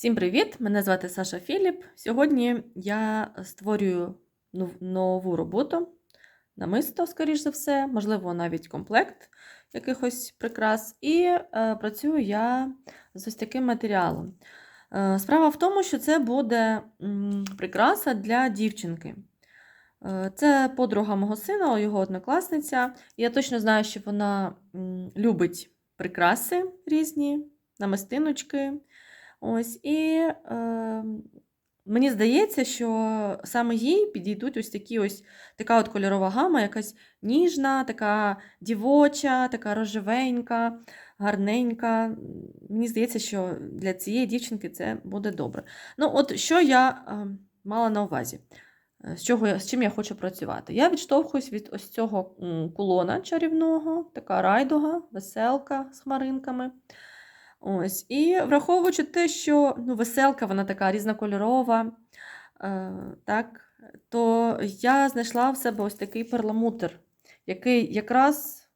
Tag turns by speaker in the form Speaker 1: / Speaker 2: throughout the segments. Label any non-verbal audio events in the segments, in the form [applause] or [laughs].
Speaker 1: Всім привіт! Мене звати Саша Філіп. Сьогодні я створюю нову роботу, намисто, скоріш за все, можливо, навіть комплект якихось прикрас. І е, працюю я з ось таким матеріалом. Е, справа в тому, що це буде прикраса для дівчинки. Е, Це подруга мого сина, його однокласниця. Я точно знаю, що вона любить прикраси різні, намистиночки. Ось, і е, мені здається, що саме їй підійдуть ось такі ось така от кольорова гама, якась ніжна, така дівоча, така рожевенька, гарненька. Мені здається, що для цієї дівчинки це буде добре. Ну, от що я е, мала на увазі? Е, З, чого з чим я хочу працювати? Я відштовхуюсь від ось цього кулона чарівного, така райдуга, веселка з хмаринками. Ось. І враховуючи те, що ну, веселка, вона така різнокольорова, е, так, то я знайшла в себе ось такий перламутр, який якраз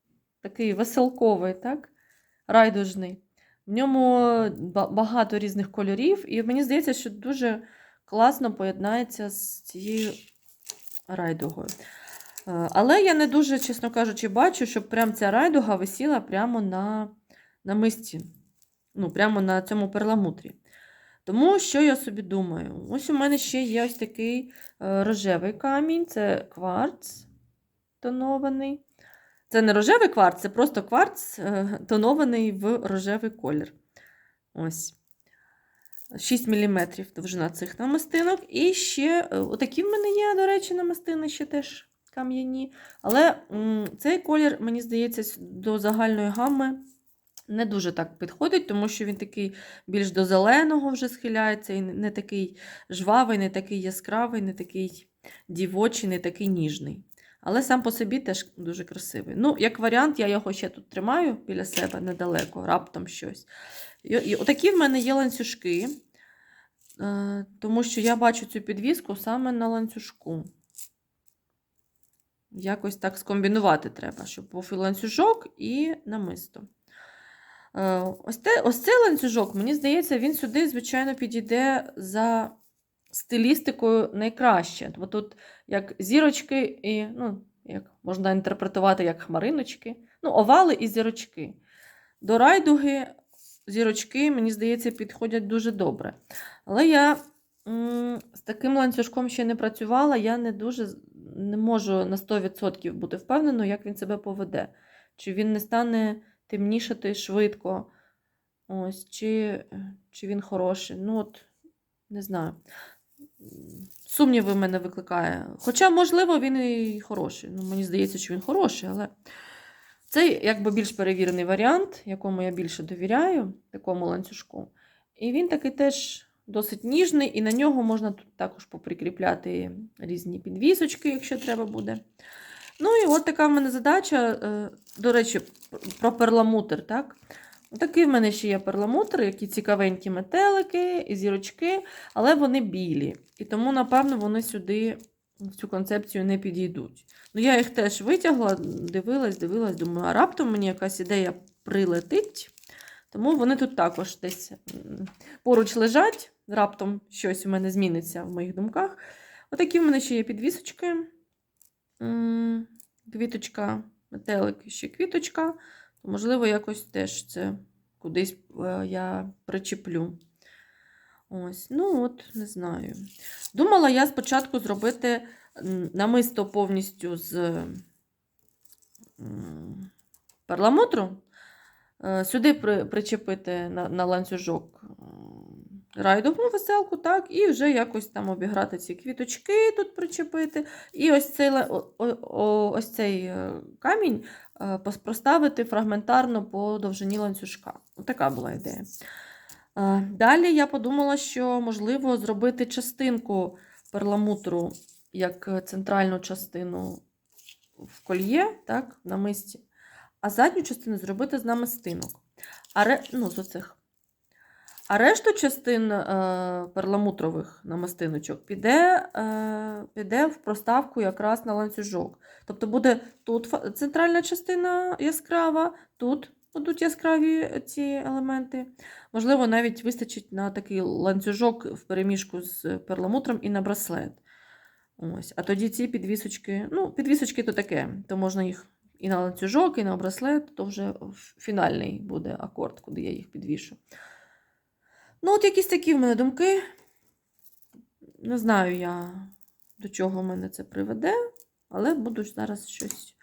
Speaker 1: такий веселковий, так, райдужний. В ньому багато різних кольорів, і мені здається, що дуже класно поєднається з цією райдугою. Е, Але я не дуже, чесно кажучи, бачу, щоб прям ця райдуга висіла прямо на, на мисці ну, прямо на цьому перламутрі. Тому що я собі думаю? Ось у мене ще є ось такий е, рожевий камінь, це кварц тонований. Це не рожевий кварц, це просто кварц е, тонований в рожевий колір. Ось. 6 мм довжина цих намистинок. І ще е, отакі в мене є, до речі, намистини ще теж кам'яні. Але цей колір, мені здається, до загальної гами не дуже так підходить, тому що він такий більш до зеленого вже схиляється, і не такий жвавий, не такий яскравий, не такий дівочий, не такий ніжний. Але сам по собі теж дуже красивий. Ну, як варіант, я його ще тут тримаю біля себе недалеко, раптом щось. І, і отакі в мене є ланцюжки, е, тому що я бачу цю підвіску саме на ланцюжку. Якось так скомбінувати треба, щоб був і ланцюжок, і намисто. Е, Ось, те, ось цей ланцюжок, мені здається, він сюди, звичайно, підійде за стилістикою найкраще. Бо тут як зірочки, і, ну, як можна інтерпретувати як хмариночки, ну, овали і зірочки. До райдуги зірочки, мені здається, підходять дуже добре. Але я м, з таким ланцюжком ще не працювала, я не дуже не можу на 100% бути впевненою, як він себе поведе. Чи він не стане темнішати швидко. Ось, чи, чи він хороший. Ну, от, не знаю. Сумніви в мене викликає. Хоча, можливо, він і хороший. Ну, мені здається, що він хороший, але це якби більш перевірений варіант, якому я більше довіряю, такому ланцюжку. І він такий теж досить ніжний, і на нього можна тут також поприкріпляти різні підвісочки, якщо треба буде. Ну і от така в мене задача. е, До речі, про перламутр, так? Такий в мене ще є перламутр, які цікавенькі метелики і зірочки, але вони білі. І тому, напевно, вони сюди в цю концепцію не підійдуть. Ну, я їх теж витягла, дивилась, дивилась, думаю, а раптом мені якась ідея прилетить. Тому вони тут також десь поруч лежать, раптом щось у мене зміниться в моїх думках. Отакі в мене ще є підвісочки. Квіточка, метелик ще квіточка. То, можливо, якось теж це кудись е, я причеплю. Ось, ну от, не знаю. Думала я спочатку зробити намисто повністю з перламутру. Е, Сюди при, причепити на ланцюжок м, райдову веселку, так, і вже якось там обіграти ці квіточки тут причепити. І ось цей, ось цей е, камінь е, проставити фрагментарно по довжині ланцюжка. Така була ідея. Е, Далі я подумала, що можливо зробити частинку перламутру як центральну частину в кольє, так, на мисці, а задню частину зробити з намистинок. А, ре... ну, з оцих. А решту частин е, перламутрових намистиночок піде, е, піде в проставку якраз на ланцюжок. Тобто буде тут центральна частина яскрава, тут будуть яскраві ці елементи. Можливо, навіть вистачить на такий ланцюжок в переміжку з перламутром і на браслет. Ось. А тоді ці підвісочки, ну, підвісочки то таке, то можна їх і на ланцюжок, і на браслет, то вже фінальний буде акорд, куди я їх підвішу. Ну, от якісь такі в мене думки. Не знаю я, до чого мене це приведе, але буду зараз щось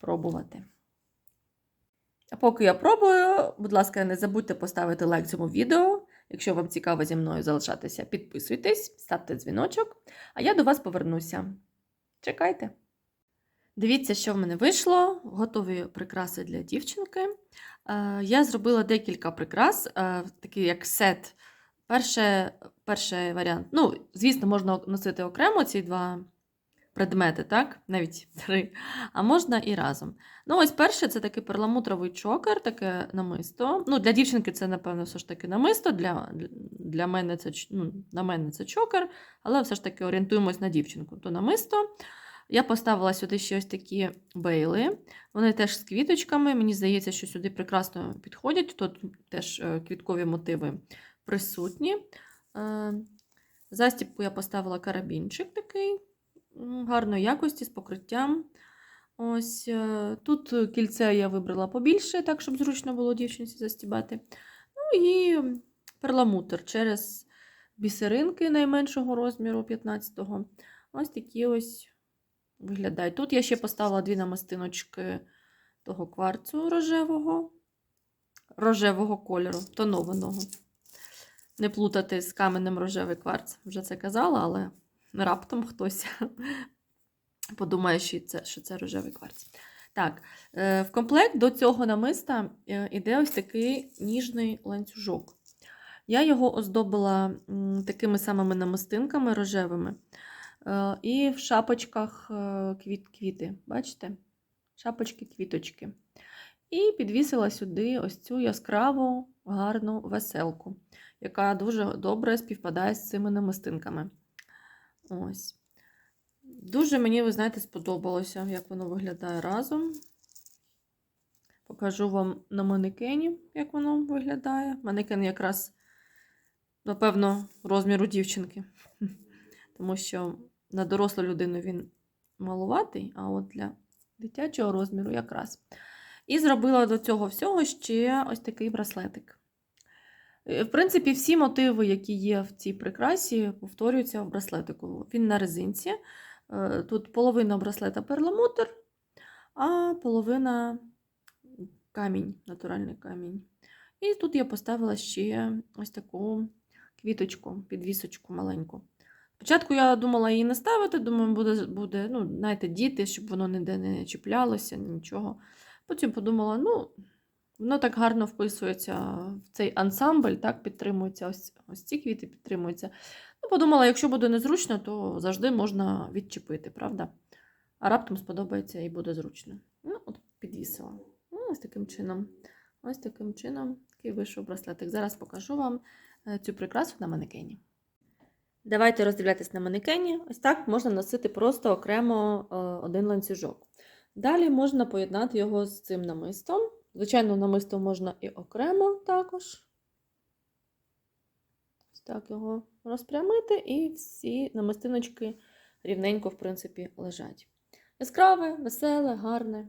Speaker 1: пробувати. А поки я пробую, будь ласка, не забудьте поставити лайк цьому відео. Якщо вам цікаво зі мною залишатися, підписуйтесь, ставте дзвіночок, а я до вас повернуся. Чекайте! Дивіться, що в мене вийшло. Готові прикраси для дівчинки. Е, Я зробила декілька прикрас, е, такий як сет. Перше, перший варіант. Ну, звісно, можна носити окремо ці два предмети, так? Навіть [laughs] три. А можна і разом. Ну, ось перше, це такий перламутровий чокер, таке намисто. Ну, для дівчинки це, напевно, все ж таки намисто. Для, для мене це, ну, на мене це чокер, але все ж таки орієнтуємось на дівчинку. То намисто. Я поставила сюди ще ось такі бейли. Вони теж з квіточками. Мені здається, що сюди прекрасно підходять. Тут теж е, квіткові мотиви присутні. Е, Застібку я поставила карабінчик такий гарної якості з покриттям. Ось е, Тут кільце я вибрала побільше, так, щоб зручно було дівчинці застібати. Ну і перламутр через бісеринки найменшого розміру 15-го. Ось такі ось виглядають. Тут я ще поставила дві намистиночки того кварцу рожевого, рожевого кольору, тонованого. Не плутати з каменем рожевий кварц. Вже це казала, але раптом хтось [laughs] подумає, що це, що це рожевий кварц. Так, е, в комплект до цього намиста е, іде ось такий ніжний ланцюжок. Я його оздобила такими самими намистинками рожевими. Е, І в шапочках е, квіт, квіти. Бачите? Шапочки-квіточки. І підвісила сюди ось цю яскраву, гарну веселку, яка дуже добре співпадає з цими намистинками. Ось. Дуже мені, ви знаєте, сподобалося, як воно виглядає разом. Покажу вам на манекені, як воно виглядає. Манекен якраз, напевно, розміру дівчинки. [laughs] Тому що на дорослу людину він малуватий, а от для дитячого розміру якраз. І зробила до цього всього ще ось такий браслетик. Е, В принципі, всі мотиви, які є в цій прикрасі, повторюються в браслетику. Він на резинці. Е, Тут половина браслета перламутр, а половина камінь, натуральний камінь. І тут я поставила ще ось таку квіточку, підвісочку маленьку. Спочатку я думала її не ставити, думаю, буде, буде ну, знаєте, діти, щоб воно ніде не чіплялося, нічого. Потім подумала, ну, воно так гарно вписується в цей ансамбль, так, підтримується, ось, ось ці квіти підтримуються. Ну, подумала, якщо буде незручно, то завжди можна відчепити, правда? А раптом сподобається і буде зручно. Ну, от підвісила. Ну, ось таким чином. Ось таким чином такий вийшов браслетик. Зараз покажу вам е, цю прикрасу на манекені. Давайте роздивлятись на манекені. Ось так можна носити просто окремо е, один ланцюжок. Далі можна поєднати його з цим намистом. Звичайно, намисто можна і окремо також. Ось так його розпрямити, і всі намистиночки рівненько, в принципі, лежать. Яскраве, веселе, гарне.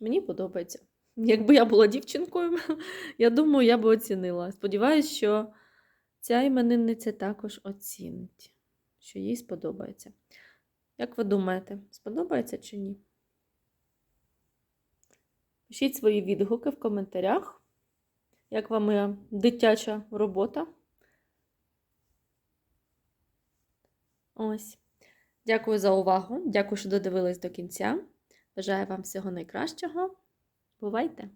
Speaker 1: Мені подобається. Якби я була дівчинкою, [laughs] я думаю, я би оцінила. Сподіваюсь, що ця іменинниця також оцінить, що їй сподобається. Як ви думаєте, сподобається чи ні? Пишіть свої відгуки в коментарях. Як вам моя дитяча робота? Ось. Дякую за увагу. Дякую, що додивились до кінця. Бажаю вам всього найкращого. Бувайте!